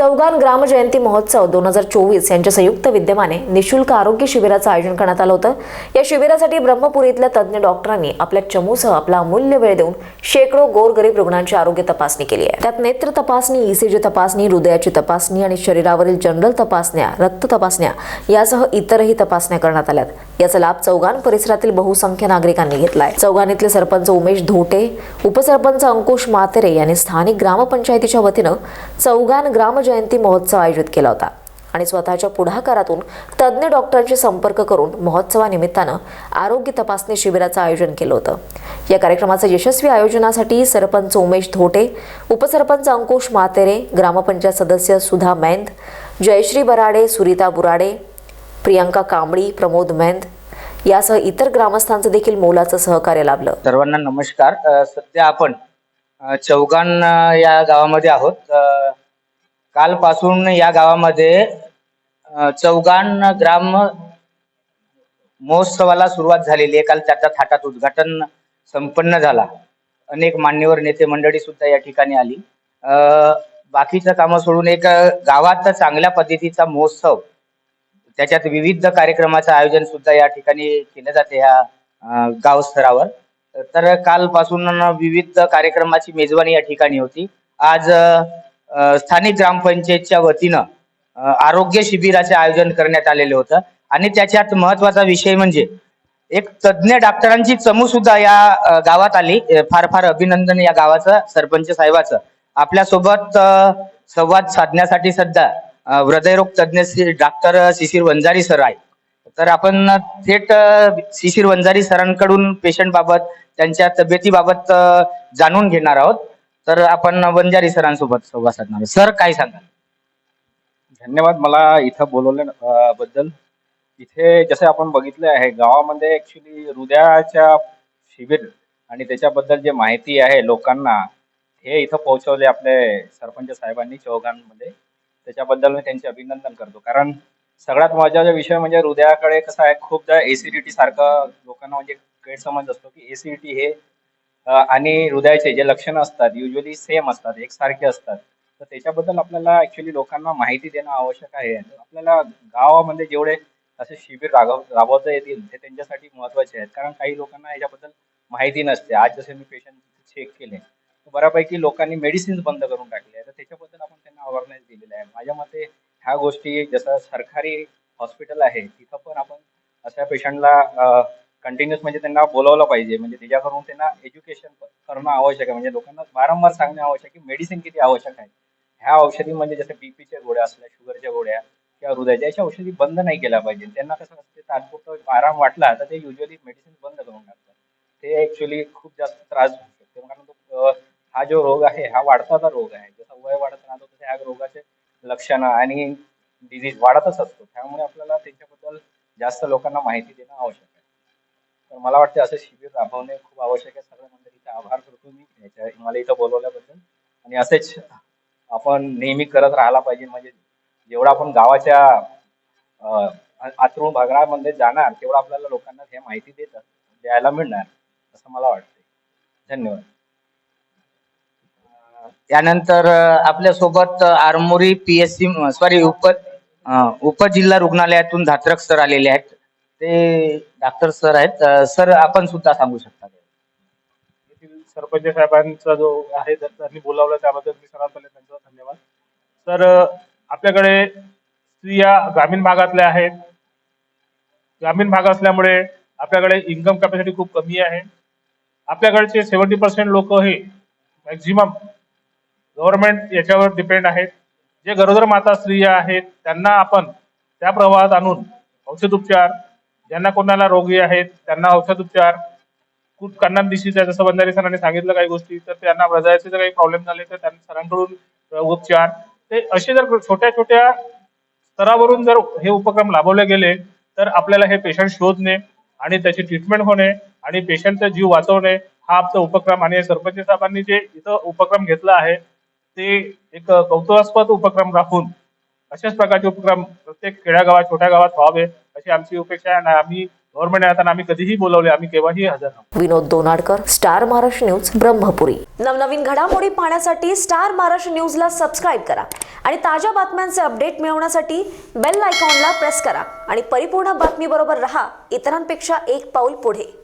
चौगान ग्रामजयंती महोत्सव दोन हजार चोवीस यांच्या संयुक्त विद्यमाने निशुल्क आरोग्य शिबिराचं आयोजन करण्यात आलं होतं. या शिबिरासाठी ब्रह्मपुरीतल्या तज्ज्ञ डॉक्टरांनी आपल्या चमूसह आपला अमूल्य वेळ देऊन शेकडो गोरगरीब रुग्णांची आरोग्य तपासणी केली आहे. त्यात नेत्र तपासणी ईसीजी तपासणी हृदयाची तपासणी आणि शरीरावरील जनरल तपासण्या रक्त तपासण्या यासह इतरही तपासण्या करण्यात आल्यात. याचा लाभ चौगान परिसरातील बहुसंख्य नागरिकांनी घेतलाय चौगान इथले सरपंच उमेश धोटे उपसरपंच अंकुश मातेरे यांनी स्थानिक ग्रामपंचायतीच्या वतीनं चौगान ग्राम जयंती महोत्सव आयोजित केला होता. आणि स्वतःच्या पुढाकारातून तज्ज्ञ डॉक्टरांशी संपर्क करून महोत्सवानिमित्तानं आरोग्य तपासणी शिबिराचं आयोजन केलं होतं. या कार्यक्रमाचं यशस्वी आयोजनासाठी सरपंच उमेश धोटे उपसरपंच अंकुश मातेरे ग्रामपंचायत सदस्य सुधा मैंद जयश्री बराडे सुरिता बुराडे प्रियंका कांबळी प्रमोद मैंद यासह इतर ग्रामस्थांचं देखील मोलाचं सहकार्य लाभलं. सर्वांना नमस्कार. सध्या आपण चौगान या गावामध्ये आहोत. कालपासून या गावामध्ये चौगान ग्राम महोत्सवाला सुरुवात झालेली आहे. काल त्याच्या थाटात उद्घाटन संपन्न झाला. अनेक मान्यवर नेते मंडळी सुद्धा या ठिकाणी आली. बाकीचं कामं सोडून एक गावात चांगल्या पद्धतीचा महोत्सव त्याच्यात विविध कार्यक्रमाचं आयोजन सुद्धा या ठिकाणी केलं जाते या गावस्तरावर गाव स्तरावर. तर कालपासून विविध कार्यक्रमाची मेजवानी या ठिकाणी होती. आज स्थानिक ग्रामपंचायतच्या वतीनं आरोग्य शिबिराचे आयोजन करण्यात आलेले होतं. आणि त्याच्यात महत्त्वाचा विषय म्हणजे एक तज्ज्ञ डॉक्टरांची चमू सुद्धा या गावात आली. फार फार अभिनंदन या गावाचं सरपंच साहेबाचं. आपल्यासोबत संवाद साधण्यासाठी सध्या हृदयरोग तज्ज्ञ डॉक्टर शिशिर वंजारी सर आहे तर आपण थेट शिशिर वंजारी सरांकडून पेशंट बाबत त्यांच्या तब्येतीबाबत जाणून घेणार आहोत. तर आपण वंजारी सरांसोबत संवाद साधणार सर काय सांगाल? धन्यवाद. मला इथं बोलवल्या बद्दल. इथे जसे आपण बघितले आहे गावामध्ये ऍक्च्युली हृदयाच्या शिबिर आणि त्याच्याबद्दल जे माहिती आहे लोकांना हे इथं पोहोचवले आपले सरपंच साहेबांनी चौघांमध्ये. त्याच्याबद्दल मी त्यांचे अभिनंदन करतो. कारण सगळ्यात महत्त्वाचा विषय म्हणजे हृदयाकडे कसं आहे खूपदा एसिडिटी सारखं लोकांना म्हणजे गैरसमज असतो की एसिडिटी हे आणि हृदयाचे जे लक्षणं असतात युजली सेम असतात एकसारखे असतात. तर त्याच्याबद्दल आपल्याला ऍक्च्युली लोकांना माहिती देणं आवश्यक आहे. आपल्याला गावामध्ये जेवढे असे शिबिर राबव राबवता येतील ते त्यांच्यासाठी महत्त्वाचे आहेत. कारण काही लोकांना याच्याबद्दल माहिती नसते. आज जसे मी पेशंट चेक केले तर बऱ्यापैकी लोकांनी मेडिसिन्स बंद करून टाकले तर त्याच्याबद्दल आपण त्यांना अवेअरनेस दिलेला आहे. माझ्या मते ह्या गोष्टी जसं सरकारी हॉस्पिटल आहे तिथं पण आपण अशा पेशंटला कंटिन्युअस म्हणजे त्यांना बोलावलं पाहिजे. म्हणजे त्याच्याकडून त्यांना एज्युकेशन करणं आवश्यक आहे. म्हणजे लोकांना वारंवार सांगणे आवश्यक आहे की मेडिसिन किती आवश्यक आहे. ह्या औषधी म्हणजे जसं बीपीच्या गोळ्या असल्या शुगरच्या गोळ्या किंवा हृदयाच्या अशा औषधी बंद नाही केल्या पाहिजे. त्यांना कसं असते तात्पुरतं आराम वाटला तर ते युजली मेडिसिन बंद करून टाकतात. ते ऍक्च्युली खूप जास्त त्रास होऊ शकते. कारण तो हा जो रोग आहे हा वाढताचा रोग आहे. जसं वय वाढत राहतो तसे ह्या रोगाचे लक्षणं आणि डिझीज वाढतच असतो. त्यामुळे आपल्याला त्याच्याबद्दल जास्त लोकांना माहिती देणं आवश्यक आहे. तर मला वाटते असं शिबिर राबवणे खूप आवश्यक आहे. सगळ्या मंडळीचे आभार करतो मी याच्या मला इथं बोलवल्याबद्दल. आणि असेच आपण नेहमी करत राहायला पाहिजे. म्हणजे जेवढा आपण गावाच्या अं, भागामध्ये जाणार तेवढं आपल्याला लोकांना हे माहिती देत द्यायला मिळणार असं मला वाटते धन्यवाद. त्यानंतर अ, आपल्यासोबत पी आरमोरी पीएससी सॉरी उप उपजिल्हा रुग्णालयातून धात्रक सर आलेले आहेत. ते डॉक्टर सर आहेत. सर आपण सुद्धा सांगू शकता. येथील सरपंच साहेबांचा जो आहे त्यांनी बोलावलं त्याबद्दल मी सर्वात पहिले त्यांचा धन्यवाद. तर आपल्याकडे स्त्रिया ग्रामीण भागातल्या आहेत. ग्रामीण भाग असल्यामुळे आपल्याकडे इन्कम कॅपॅसिटी खूप कमी आहे. आपल्याकडचे सेव्हन्टी पर्सेंट लोक हे मॅक्झिमम गव्हर्नमेंट याच्यावर डिपेंड आहेत. जे गरोदर माता स्त्रिया आहेत त्यांना आपण त्या प्रवाहात आणून औषध उपचार ज्यांना कोणाला रोगी आहेत त्यांना औषधोपचार खूप कांना डिसीज आहे जसं बंधारे सरांनी सांगितलं काही गोष्टी तर त्यांना हृदयाचे जर काही प्रॉब्लेम झाले तर त्यांना सरांकडून उपचार. ते असे जर छोट्या छोट्या स्तरावरून जर हे उपक्रम राबवले गेले तर आपल्याला हे पेशंट शोधणे आणि त्याची ट्रीटमेंट होणे आणि पेशंटचा जीव वाचवणे हा आपचा उपक्रम. आणि सरपंच साहेबांनी जे इथं उपक्रम घेतला आहे ते एक कौतुकास्पद उपक्रम राखून अशाच प्रकारचे उपक्रम प्रत्येक खेड्यागावात छोट्या गावात व्हावे अशी आमची अपेक्षा आहे. आणि आम्ही गव्हर्नमेंट आता आम्ही कधीही बोलवले आम्ही केव्हाही हजर आहोत विनोद दोनाडकर स्टार महाराष्ट्र न्यूज ब्रह्मपुरी. नवनवीन घडामोडी पाहण्यासाठी स्टार महाराष्ट्र न्यूजला सबस्क्राईब करा. आणि ताज्या बातम्यांचे अपडेट मिळवण्यासाठी बेल आयकॉनला प्रेस करा. आणि परिपूर्ण बातमीबरोबर रहा. इतरांपेक्षा एक पाऊल पुढे.